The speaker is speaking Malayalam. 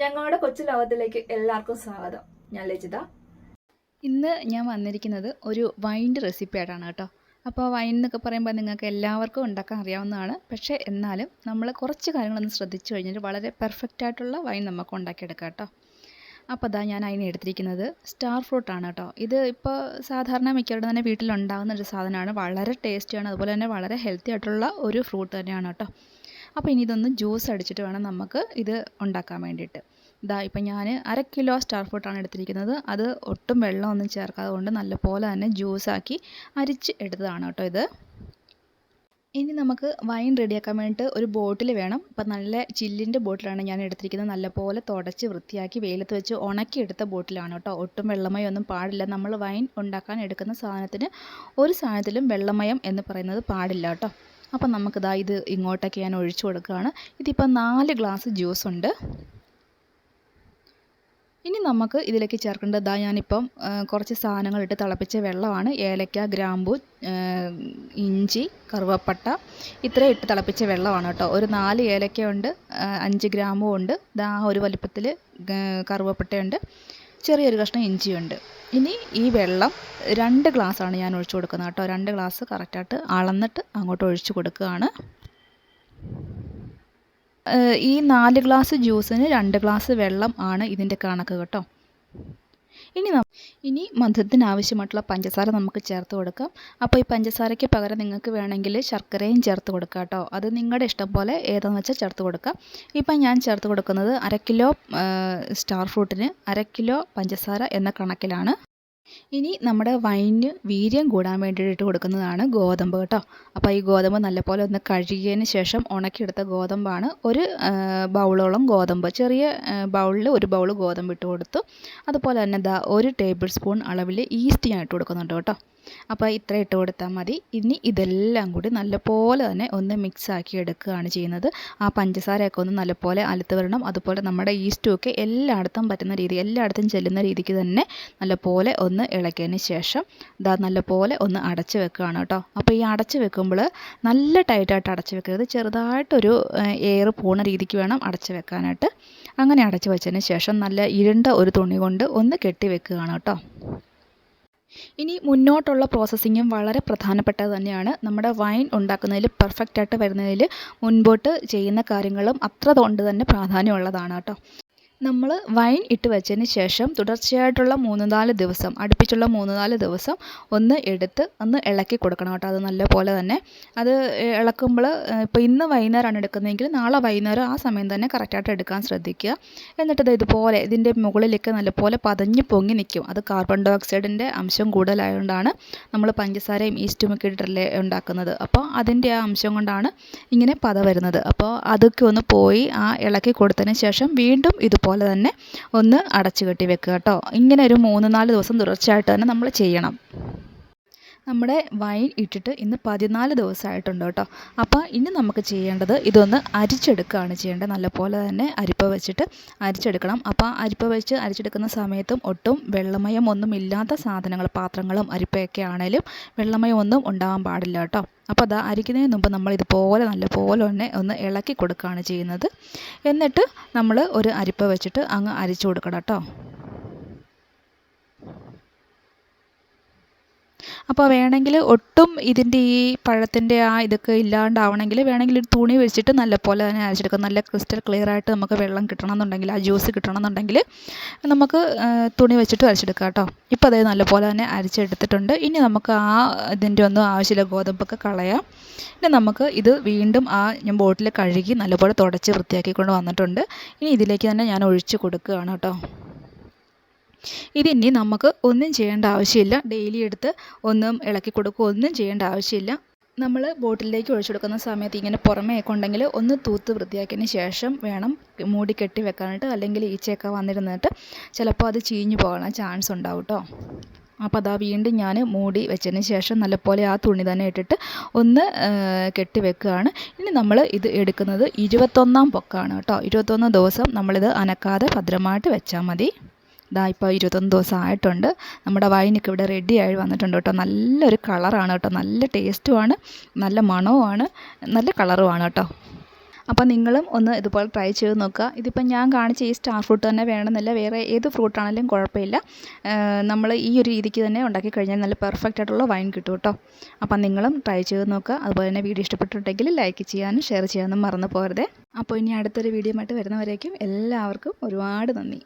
ഞങ്ങളുടെ കൊച്ചു ലോകത്തിലേക്ക് എല്ലാവർക്കും സ്വാഗതം. ഞാൻ ലജിത ഇന്ന് ഞാൻ വന്നിരിക്കുന്നത് ഒരു വൈന്റെ റെസിപ്പി ആയിട്ടാണ് കേട്ടോ. അപ്പോൾ വൈൻ എന്നൊക്കെ പറയുമ്പോൾ നിങ്ങൾക്ക് എല്ലാവർക്കും ഉണ്ടാക്കാൻ അറിയാവുന്നതാണ്. പക്ഷേ എന്നാലും നമ്മൾ കുറച്ച് കാര്യങ്ങളൊന്ന് ശ്രദ്ധിച്ചു കഴിഞ്ഞാൽ വളരെ പെർഫെക്റ്റ് ആയിട്ടുള്ള വൈൻ നമുക്ക് ഉണ്ടാക്കിയെടുക്കാം കേട്ടോ. അപ്പോൾ അതാ ഞാൻ അതിന് എടുത്തിരിക്കുന്നത് സ്റ്റാർ ഫ്രൂട്ടാണ് കേട്ടോ. ഇത് ഇപ്പോൾ സാധാരണ മിക്കവരുടെ തന്നെ വീട്ടിലുണ്ടാകുന്ന ഒരു സാധനമാണ്. വളരെ ടേസ്റ്റിയാണ് അതുപോലെ തന്നെ വളരെ ഹെൽത്തി ആയിട്ടുള്ള ഒരു ഫ്രൂട്ട് തന്നെയാണ് കേട്ടോ. അപ്പോൾ ഇനി ഇതൊന്ന് ജ്യൂസ് അടിച്ചിട്ട് വേണം നമുക്ക് ഇത് ഉണ്ടാക്കാൻ വേണ്ടിയിട്ട്. ഇതാ ഇപ്പം ഞാൻ അര കിലോ സ്റ്റാർ ഫ്രൂട്ടാണ് എടുത്തിരിക്കുന്നത്. അത് ഒട്ടും വെള്ളമൊന്നും ചേർക്കാതെ കൊണ്ട് നല്ലപോലെ തന്നെ ജ്യൂസാക്കി അരിച്ച് എടുത്തതാണ് കേട്ടോ ഇത്. ഇനി നമുക്ക് വൈൻ റെഡിയാക്കാൻ വേണ്ടിയിട്ട് ഒരു ബോട്ടിൽ വേണം. ഇപ്പം നല്ല ചില്ലിന്റെ ബോട്ടിലാണ് ഞാൻ എടുത്തിരിക്കുന്നത്. നല്ലപോലെ തുടച്ച് വൃത്തിയാക്കി വെയിലത്ത് വെച്ച് ഉണക്കിയെടുത്ത ബോട്ടിലാണ് കേട്ടോ. ഒട്ടും വെള്ളമയം ഒന്നും പാടില്ല. നമ്മൾ വൈൻ ഉണ്ടാക്കാൻ എടുക്കുന്ന സാധനത്തിന് ഒരു സാധനത്തിലും വെള്ളമയം എന്ന് പറയുന്നത് പാടില്ല കേട്ടോ. അപ്പം നമുക്കിതാ ഇത് ഇങ്ങോട്ടൊക്കെ ഞാൻ ഒഴിച്ചു കൊടുക്കുകയാണ്. ഇതിപ്പോൾ നാല് ഗ്ലാസ് ജ്യൂസ് ഉണ്ട്. ഇനി നമുക്ക് ഇതിലേക്ക് ചേർക്കേണ്ടത് ഇതാ ഞാനിപ്പം കുറച്ച് കുറച്ച് സാധനങ്ങളിട്ട് തിളപ്പിച്ച വെള്ളമാണ്. ഏലക്ക ഗ്രാമ്പു ഇഞ്ചി കറുവപ്പട്ട ഇത്രയും ഇട്ട് തിളപ്പിച്ച വെള്ളമാണ് കേട്ടോ. ഒരു നാല് ഏലക്കയുണ്ട് അഞ്ച് ഗ്രാമ്പും ഉണ്ട്. ഇതാ ഒരു വലിപ്പത്തിൽ കറുവപ്പട്ടയുണ്ട്. ചെറിയൊരു കഷ്ണം ഇഞ്ചിയുണ്ട്. ഇനി ഈ വെള്ളം രണ്ട് ഗ്ലാസ്സാണ് ഞാൻ ഒഴിച്ചു കൊടുക്കുന്നത് കേട്ടോ. രണ്ട് ഗ്ലാസ് കറക്റ്റായിട്ട് അളന്നിട്ട് അങ്ങോട്ട് ഒഴിച്ചു കൊടുക്കുകയാണ്. ഈ നാല് ഗ്ലാസ് ജ്യൂസിന് രണ്ട് ഗ്ലാസ് വെള്ളം ആണ് ഇതിന്റെ കണക്ക് കേട്ടോ. ഇനി ഇനി മധുരത്തിന് ആവശ്യമായിട്ടുള്ള പഞ്ചസാര നമുക്ക് ചേർത്ത് കൊടുക്കാം. അപ്പോൾ ഈ പഞ്ചസാരയ്ക്ക് പകരം നിങ്ങൾക്ക് വേണമെങ്കിൽ ശർക്കരയും ചേർത്ത് കൊടുക്കാം കേട്ടോ. അത് നിങ്ങളുടെ ഇഷ്ടം പോലെ ഏതാണെന്ന് വെച്ചാൽ ചേർത്ത് കൊടുക്കാം. ഇപ്പം ഞാൻ ചേർത്ത് കൊടുക്കുന്നത് അര കിലോ സ്റ്റാർ ഫ്രൂട്ടിന് അര കിലോ പഞ്ചസാര എന്ന കണക്കിലാണ്. ഇനി നമ്മുടെ വൈന് വീര്യം കൂടാൻ വേണ്ടിയിട്ട് കൊടുക്കുന്നതാണ് ഗോതമ്പ് കേട്ടോ. അപ്പോൾ ഈ ഗോതമ്പ് നല്ലപോലെ ഒന്ന് കഴുകിയതിന് ശേഷം ഉണക്കിയെടുത്ത ഗോതമ്പാണ് ഒരു ബൗളോളം ഗോതമ്പ്. ചെറിയ ബൗളിൽ ഒരു ബൗൾ ഗോതമ്പ് ഇട്ട് കൊടുത്തു. അതുപോലെ തന്നെ ദാ ഒരു ടേബിൾ സ്പൂൺ അളവിൽ ഈസ്റ്റ് ഞാൻ ഇട്ട് കൊടുക്കുന്നുണ്ട് കേട്ടോ. അപ്പോൾ ഇത്ര ഇട്ട് കൊടുത്താൽ മതി. ഇനി ഇതെല്ലാം കൂടി നല്ലപോലെ തന്നെ ഒന്ന് മിക്സ് ആക്കി എടുക്കുകയാണ് ചെയ്യുന്നത്. ആ പഞ്ചസാരയൊക്കെ ഒന്ന് നല്ലപോലെ അലുത്ത് വരണം. അതുപോലെ നമ്മുടെ ഈസ്റ്റും ഒക്കെ എല്ലായിടത്തും പറ്റുന്ന രീതി എല്ലായിടത്തും ചെല്ലുന്ന രീതിക്ക് തന്നെ നല്ലപോലെ ഒന്ന് ഇളക്കിയതിന് ശേഷം ഇതാ നല്ലപോലെ ഒന്ന് അടച്ച് വെക്കുകയാണ് കേട്ടോ. അപ്പോൾ ഈ അടച്ച് വെക്കുമ്പോൾ നല്ല ടൈറ്റായിട്ട് അടച്ച് വെക്കരുത്. ചെറുതായിട്ടൊരു എയർ പോണ രീതിക്ക് വേണം അടച്ച് വെക്കാനായിട്ട്. അങ്ങനെ അടച്ച് വെച്ചതിന് ശേഷം നല്ല ഇരുണ്ട ഒരു തുണി കൊണ്ട് ഒന്ന് കെട്ടി വെക്കുകയാണ് കേട്ടോ. ഇനി മുന്നോട്ടുള്ള പ്രോസസ്സിങ്ങും വളരെ പ്രധാനപ്പെട്ടത് തന്നെയാണ്. നമ്മുടെ വൈൻ ഉണ്ടാക്കുന്നതിൽ പെർഫെക്റ്റായിട്ട് വരുന്നതിൽ മുൻപോട്ട് ചെയ്യുന്ന കാര്യങ്ങളും അത്ര കൊണ്ട് തന്നെ പ്രാധാന്യമുള്ളതാണ് കേട്ടോ. നമ്മൾ വൈൻ ഇട്ട് വെച്ചതിന് ശേഷം തുടർച്ചയായിട്ടുള്ള മൂന്ന് നാല് ദിവസം അടുപ്പിച്ചുള്ള മൂന്ന് നാല് ദിവസം ഒന്ന് എടുത്ത് ഒന്ന് ഇളക്കി കൊടുക്കണം കേട്ടോ. അത് നല്ലപോലെ തന്നെ. അത് ഇളക്കുമ്പോൾ ഇപ്പോൾ ഇന്ന് വൈകുന്നേരമാണ് എടുക്കുന്നതെങ്കിൽ നാളെ വൈകുന്നേരം ആ സമയം തന്നെ കറക്റ്റായിട്ട് എടുക്കാൻ ശ്രദ്ധിക്കുക. എന്നിട്ട് ഇത് ഇതുപോലെ ഇതിന്റെ മുകളിലേക്ക് നല്ലപോലെ പതഞ്ഞ് പൊങ്ങി നിൽക്കും. അത് കാർബൺ ഡൈ ഓക്സൈഡിന്റെ അംശം കൂടുതലായതുകൊണ്ടാണ് നമ്മൾ പഞ്ചസാരയും ഈസ്റ്റും ഒക്കെ ഇട്ടിട്ടല്ലേ ഉണ്ടാക്കുന്നത്. അപ്പോൾ അതിന്റെ ആ അംശം കൊണ്ടാണ് ഇങ്ങനെ പത വരുന്നത്. അപ്പോൾ അതൊക്കെ ഒന്ന് പോയി ആ ഇളക്കി കൊടുത്തതിന് ശേഷം വീണ്ടും ഇതുപോലെ തന്നെ ഒന്ന് അടച്ചു കെട്ടി വെക്കുക കേട്ടോ. ഇങ്ങനെ ഒരു മൂന്ന് നാല് ദിവസം തുടർച്ചയായിട്ട് തന്നെ നമ്മൾ ചെയ്യണം. നമ്മുടെ വൈൻ ഇട്ടിട്ട് ഇന്ന് പതിനാല് ദിവസമായിട്ടുണ്ട് കേട്ടോ. അപ്പോൾ ഇനി നമുക്ക് ചെയ്യേണ്ടത് ഇതൊന്ന് അരിച്ചെടുക്കുകയാണ് ചെയ്യേണ്ടത്. നല്ലപോലെ തന്നെ അരിപ്പ വെച്ചിട്ട് അരിച്ചെടുക്കണം. അപ്പോൾ അരിപ്പ വെച്ച് അരിച്ചെടുക്കുന്ന സമയത്തും ഒട്ടും വെള്ളമയം ഒന്നും ഇല്ലാത്ത സാധനങ്ങൾ പാത്രങ്ങളും അരിപ്പയൊക്കെ ആണേലും വെള്ളമയം ഒന്നും ഉണ്ടാകാൻ പാടില്ല കേട്ടോ. അപ്പോൾ അതാ അരിക്കുന്നതിന് മുമ്പ് നമ്മൾ ഇതുപോലെ നല്ലപോലെ തന്നെ ഒന്ന് ഇളക്കി കൊടുക്കുകയാണ് ചെയ്യുന്നത്. എന്നിട്ട് നമ്മൾ ഒരു അരിപ്പ വെച്ചിട്ട് അങ്ങ് അരിച്ചു കൊടുക്കണം കേട്ടോ. അപ്പോൾ വേണമെങ്കിൽ ഒട്ടും ഇതിന്റെ ഈ പഴത്തിന്റെ ആ ഇതൊക്കെ ഇല്ലാണ്ടാവണമെങ്കിൽ വേണമെങ്കിൽ ഒരു തുണി വെച്ചിട്ട് നല്ലപോലെ തന്നെ അരച്ചെടുക്കാം. നല്ല ക്രിസ്റ്റൽ ക്ലിയർ ആയിട്ട് നമുക്ക് വെള്ളം കിട്ടണമെന്നുണ്ടെങ്കിൽ ആ ജ്യൂസ് കിട്ടണമെന്നുണ്ടെങ്കിൽ നമുക്ക് തുണി വെച്ചിട്ട് അരച്ചെടുക്കാം കേട്ടോ. ഇപ്പോൾ അതേ നല്ലപോലെ തന്നെ അരച്ചെടുത്തിട്ടുണ്ട്. ഇനി നമുക്ക് ആ ഇതിന്റെ ഒന്നും ആവശ്യമില്ല ഗോതമ്പൊക്കെ കളയാം. ഇനി നമുക്ക് ഇത് വീണ്ടും ആ ഞാൻ ബോട്ടിൽ കഴുകി നല്ലപോലെ തുടച്ച് വൃത്തിയാക്കിക്കൊണ്ട് വന്നിട്ടുണ്ട്. ഇനി ഇതിലേക്ക് തന്നെ ഞാൻ ഒഴിച്ച് കൊടുക്കുകയാണ് കേട്ടോ. ഇതിനി നമുക്ക് ഒന്നും ചെയ്യേണ്ട ആവശ്യമില്ല. ഡെയിലി എടുത്ത് ഒന്നും ഇളക്കി കൊടുക്കുക ഒന്നും ചെയ്യേണ്ട ആവശ്യമില്ല. നമ്മൾ ബോട്ടിലേക്ക് ഒഴിച്ചു കൊടുക്കുന്ന സമയത്ത് ഇങ്ങനെ പുറമേയൊക്കെ ഉണ്ടെങ്കിൽ ഒന്ന് തൂത്ത് വൃത്തിയാക്കിയതിന് ശേഷം വേണം മൂടി കെട്ടി വെക്കാനായിട്ട് അല്ലെങ്കിൽ ഈച്ചയൊക്കെ വന്നിരുന്നിട്ട് ചിലപ്പോൾ അത് ചീഞ്ഞു പോകാൻ ചാൻസ് ഉണ്ടാവും കേട്ടോ. അപ്പോൾ അതാ വീണ്ടും ഞാൻ മൂടി വെച്ചതിന് ശേഷം നല്ലപോലെ ആ തുണി തന്നെ ഇട്ടിട്ട് ഒന്ന് കെട്ടി വെക്കുകയാണ്. ഇനി നമ്മൾ ഇത് എടുക്കുന്നത് ഇരുപത്തൊന്നാം പൊക്കാണ് കേട്ടോ. ഇരുപത്തൊന്ന് ദിവസം നമ്മളിത് അനക്കാതെ ഭദ്രമായിട്ട് വെച്ചാൽ മതി. ഇതാ ഇപ്പോൾ ഇരുപത്തൊന്ന് ദിവസം ആയിട്ടുണ്ട് നമ്മുടെ വൈനൊക്കെ ഇവിടെ റെഡി ആയി വന്നിട്ടുണ്ട് കേട്ടോ. നല്ലൊരു കളറാണ് കേട്ടോ. നല്ല ടേസ്റ്റുമാണ് നല്ല മണവുമാണ് നല്ല കളറുമാണ് കേട്ടോ. അപ്പോൾ നിങ്ങളും ഒന്ന് ഇതുപോലെ ട്രൈ ചെയ്ത് നോക്കുക. ഇതിപ്പോൾ ഞാൻ കാണിച്ച ഈ സ്റ്റാർ ഫ്രൂട്ട് തന്നെ വേണമെന്നില്ല. വേറെ ഏത് ഫ്രൂട്ടാണെങ്കിലും കുഴപ്പമില്ല. നമ്മൾ ഈ ഒരു രീതിക്ക് തന്നെ ഉണ്ടാക്കി കഴിഞ്ഞാൽ നല്ല പെർഫെക്റ്റ് ആയിട്ടുള്ള വൈൻ കിട്ടും കേട്ടോ. അപ്പോൾ നിങ്ങളും ട്രൈ ചെയ്ത് നോക്കുക. അതുപോലെ തന്നെ വീഡിയോ ഇഷ്ടപ്പെട്ടിട്ടുണ്ടെങ്കിൽ ലൈക്ക് ചെയ്യാനും ഷെയർ ചെയ്യാനും മറന്നു പോകരുതേ. അപ്പോൾ ഇനി അടുത്തൊരു വീഡിയോ ആയിട്ട് വരുന്നവരേക്കും എല്ലാവർക്കും ഒരുപാട് നന്ദി.